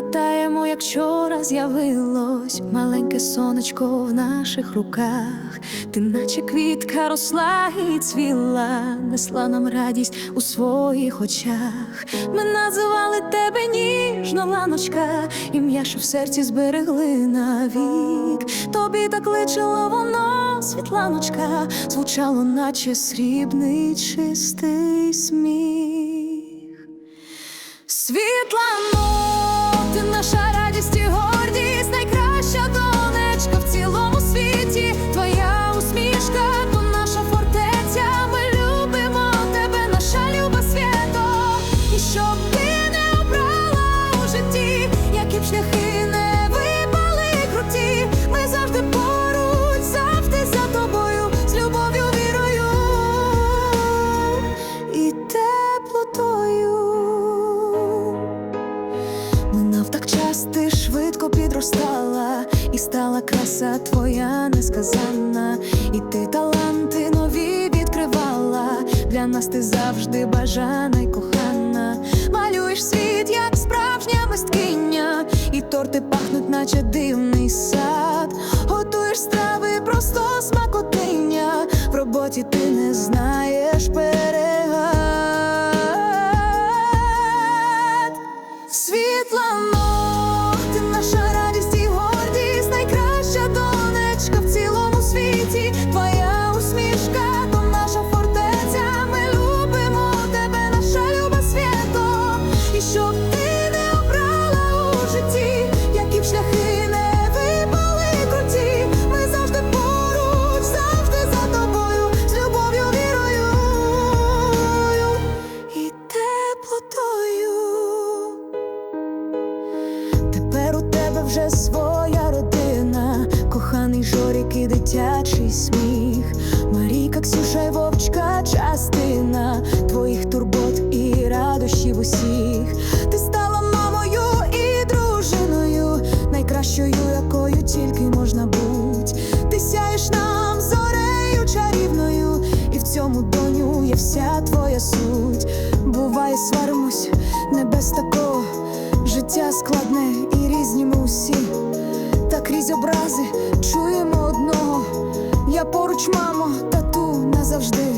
Пам'ятаємо, як вчора з'явилось маленьке сонечко в наших руках. Ти, наче квітка, росла і цвіла, несла нам радість у своїх очах. Ми називали тебе ніжно, ланочка, ім'я, що в серці зберегли навік. Тобі так личило воно, світланочка, звучало, наче срібний чистий сміх. Світлано, Минав так час, ти швидко підростала, і стала краса твоя несказанна, і ти таланти нові відкривала. Для нас ти завжди бажана й кохана. Малюєш світ, як справжня мисткиня, і торти пахнуть, наче дивний дитячий сміх. Марійка, Ксюша й Вовчка, частина твоїх турбот і радощів усіх. Ти стала мамою і дружиною, найкращою, якою тільки можна бути. Ти сяєш нам зорею чарівною, і в цьому доню є вся твоя суть. Буває, сваримось, не без такого. Життя складне і різні ми усі, Поруч, мамо, тату назавжди.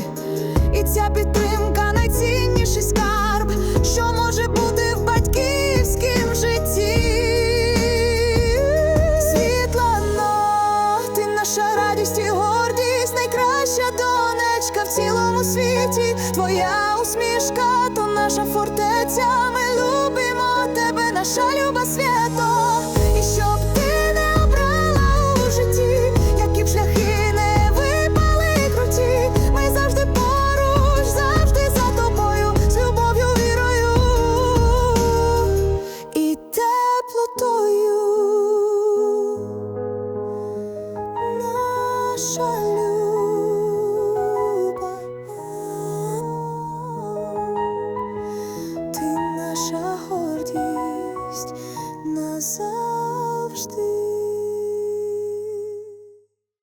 І ця підтримка найцінніший скарб, що може бути в батьківськім житті. Світлано, ти наша радість і гордість, найкраща донечка в цілому світі. Твоя усмішка, то наша фортеця. Ми любимо тебе, наша любов.